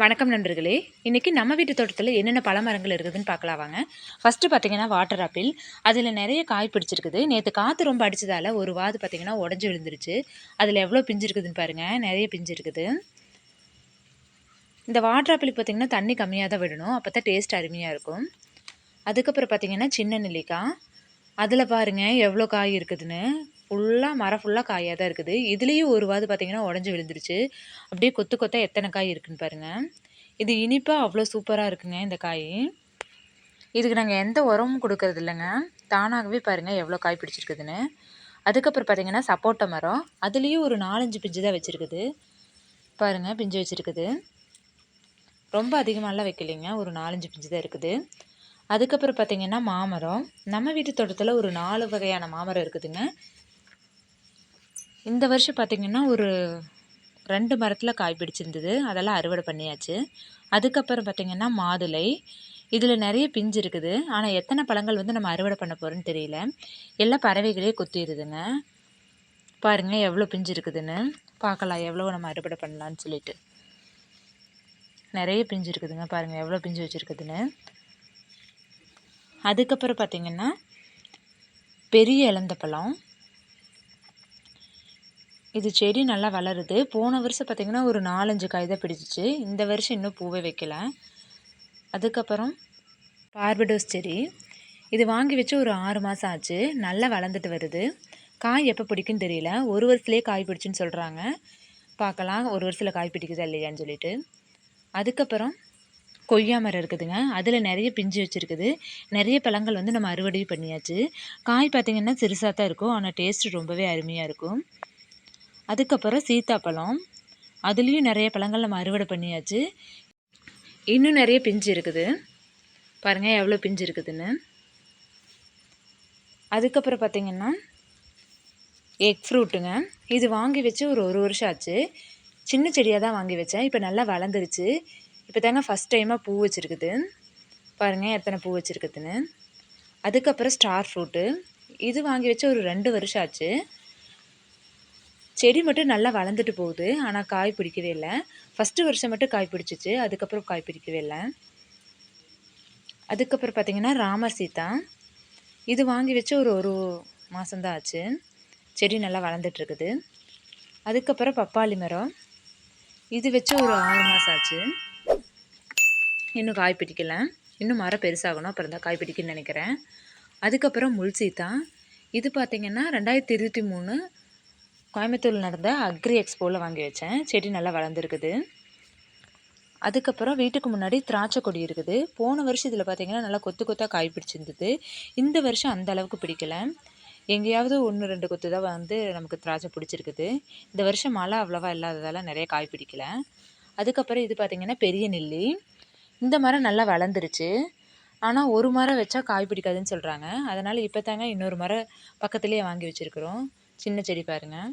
வணக்கம் நண்பர்களே. இன்றைக்கி நம்ம வீட்டு தோட்டத்தில் என்னென்ன பழமரங்கள் இருக்குதுன்னு பார்க்கலாம் வாங்க. ஃபஸ்ட்டு பார்த்தீங்கன்னா வாட்டர் ஆப்பிள் அதில் நிறைய காய் பிடிச்சிருக்குது. நேற்று காற்று ரொம்ப அடித்ததால் ஒரு வாது பார்த்திங்கன்னா உடஞ்சி விழுந்துருச்சு. அதில் எவ்வளோ பிஞ்சு இருக்குதுன்னு பாருங்கள் நிறைய பிஞ்சு இருக்குது. இந்த வாட்டர் ஆப்பிள் பார்த்திங்கன்னா தண்ணி கம்மியாக தான் விடணும். அப்போ தான் டேஸ்ட் அருமையாக இருக்கும். அதுக்கப்புறம் பார்த்திங்கன்னா சின்ன நெல்லிக்காய். அதில் பாருங்கள் எவ்வளோ காய் இருக்குதுன்னு. ஃபுல்லாக மரம் ஃபுல்லாக காயாக தான் இருக்குது. இதுலேயும் ஒரு வாது பார்த்திங்கன்னா உடஞ்சி விழுந்துருச்சு. அப்படியே கொத்து கொத்தாக எத்தனை காய் இருக்குன்னு பாருங்கள் இது இனிப்பாக அவ்வளோ சூப்பராக இருக்குங்க இந்த காய். இதுக்கு நாங்கள் எந்த உரமும் கொடுக்கறது இல்லைங்க. தானாகவே பாருங்கள் எவ்வளோ காய் பிடிச்சிருக்குதுன்னு. அதுக்கப்புறம் பார்த்திங்கன்னா சப்போட்டா மரம். அதுலேயும் ஒரு நாலஞ்சு பிஞ்சு தான் வச்சுருக்குது. பாருங்கள் பிஞ்சு வச்சுருக்குது. ரொம்ப அதிகமாகலாம் வைக்கலைங்க. ஒரு நாலஞ்சு பிஞ்சு தான் இருக்குது. அதுக்கப்புறம் பார்த்திங்கன்னா மாமரம். நம்ம வீட்டு தோட்டத்தில் ஒரு நாலு வகையான மாமரம் இருக்குதுங்க. இந்த வருஷம் பார்த்திங்கன்னா ஒரு ரெண்டு மரத்தில் காய் பிடிச்சிருந்தது. அதெல்லாம் அறுவடை பண்ணியாச்சு. அதுக்கப்புறம் பார்த்திங்கன்னா மாதுளை. இதில் நிறைய பிஞ்சு இருக்குது. ஆனால் எத்தனை பழங்கள் வந்து நம்ம அறுவடை பண்ண போகிறோன்னு தெரியல. எல்லாம் பறவைகளே கொத்திடுதுங்க பாருங்கள் எவ்வளோ பிஞ்சு இருக்குதுன்னு. பார்க்கலாம் எவ்வளோ நம்ம அறுவடை பண்ணலான்னு சொல்லிட்டு. நிறைய பிஞ்சு இருக்குதுங்க. பாருங்கள் எவ்வளோ பிஞ்சு வச்சுருக்குதுன்னு. அதுக்கப்புறம் பார்த்திங்கன்னா பெரிய இழந்த பழம். இது செடி நல்லா வளருது. போன வருஷம் பார்த்திங்கன்னா ஒரு நாலஞ்சு காய் தான் பிடிச்சிச்சு. இந்த வருஷம் இன்னும் பூவே வைக்கல. அதுக்கப்புறம் பார்படோஸ் செடி. இது வாங்கி வச்சு ஒரு ஆறு மாதம் ஆச்சு. நல்லா வளர்ந்துட்டு வருது. காய் எப்போ பிடிக்குன்னு தெரியல. ஒரு வருஷத்துலேயே காய் பிடிச்சுன்னு சொல்கிறாங்க பார்க்கலாம். ஒரு வருஷத்தில் காய் பிடிக்குதா இல்லையான்னு சொல்லிட்டு. அதுக்கப்புறம் கொய்யா மரம் இருக்குதுங்க. அதில் நிறைய பிஞ்சு வச்சுருக்குது. நிறைய பழங்கள் வந்து நம்ம அறுவடை பண்ணியாச்சு. காய் பார்த்திங்கன்னா சிறுசாக தான் இருக்கும். ஆனால் டேஸ்ட்டு ரொம்பவே அருமையாக இருக்கும். அதுக்கப்புறம் சீத்தாப்பழம். அதுலேயும் நிறைய பழங்கள் நம்ம அறுவடை பண்ணியாச்சு. இன்னும் நிறைய பிஞ்சு இருக்குது. பாருங்கள் எவ்வளோ பிஞ்சு இருக்குதுன்னு. அதுக்கப்புறம் பார்த்திங்கன்னா எக் ஃப்ரூட்டுங்க இது வாங்கி வச்சு ஒரு ஒரு வருஷம் ஆச்சு. சின்ன செடியாக தான் வாங்கி வச்சேன். இப்போ நல்லா வளர்ந்துருச்சு. இப்போ தாங்க ஃபஸ்ட் டைமாக பூ வச்சுருக்குது. பாருங்கள் எத்தனை பூ வச்சுருக்குதுன்னு. அதுக்கப்புறம் ஸ்டார் ஃப்ரூட்டு இது வாங்கி வச்சு ஒரு ரெண்டு வருஷம் ஆச்சு. செடி மட்டும் நல்லா வளர்ந்துட்டு போகுது. ஆனால் காய் பிடிக்கவே இல்லை. ஃபஸ்ட்டு வருஷம் மட்டும் காய் பிடிச்சிச்சு. அதுக்கப்புறம் காய் பிடிக்கவே இல்லை. அதுக்கப்புறம் பார்த்திங்கன்னா ராமர் சீதா இது வாங்கி வச்சு ஒரு ஒரு மாதம்தான் ஆச்சு. செடி நல்லா வளர்ந்துட்டுருக்குது. அதுக்கப்புறம் பப்பாளி மரம். இது வச்சு ஒரு ஆறு மாதம் ஆச்சு. இன்னும் காய் பிடிக்கல. இன்னும் மரம் பெருசாகணும். அப்புறம் தான் காய் பிடிக்குன்னு நினைக்கிறேன். அதுக்கப்புறம் முள் சீத்தா. இது பார்த்திங்கன்னா ரெண்டாயிரத்தி இருபத்தி மூணு கோயம்புத்தூரில் நடந்த அக்ரி எக்ஸ்போவில் வாங்கி வச்சேன். செடி நல்லா வளர்ந்துருக்குது. அதுக்கப்புறம் வீட்டுக்கு முன்னாடி திராட்சை கொடி இருக்குது. போன வருஷம் இதில் பார்த்திங்கன்னா நல்லா கொத்து கொத்தாக காய் பிடிச்சிருந்தது. இந்த வருஷம் அந்த அளவுக்கு பிடிக்கல. எங்கேயாவது ஒன்று ரெண்டு கொத்து தான் வந்து நமக்கு திராட்சை பிடிச்சிருக்குது. இந்த வருஷம் மழை அவ்வளோவா இல்லாததால் நிறைய காய் பிடிக்கல. அதுக்கப்புறம் இது பார்த்திங்கன்னா பெரிய நெல்லி. இந்த மரம் நல்லா வளர்ந்துருச்சு. ஆனால் ஒரு மரம் வச்சா காய் பிடிக்காதுன்னு சொல்கிறாங்க அதனால் இப்போ தாங்க இன்னொரு மரம் பக்கத்துலேயே வாங்கி வச்சுருக்குறோம். சின்ன செடி பாருங்கள்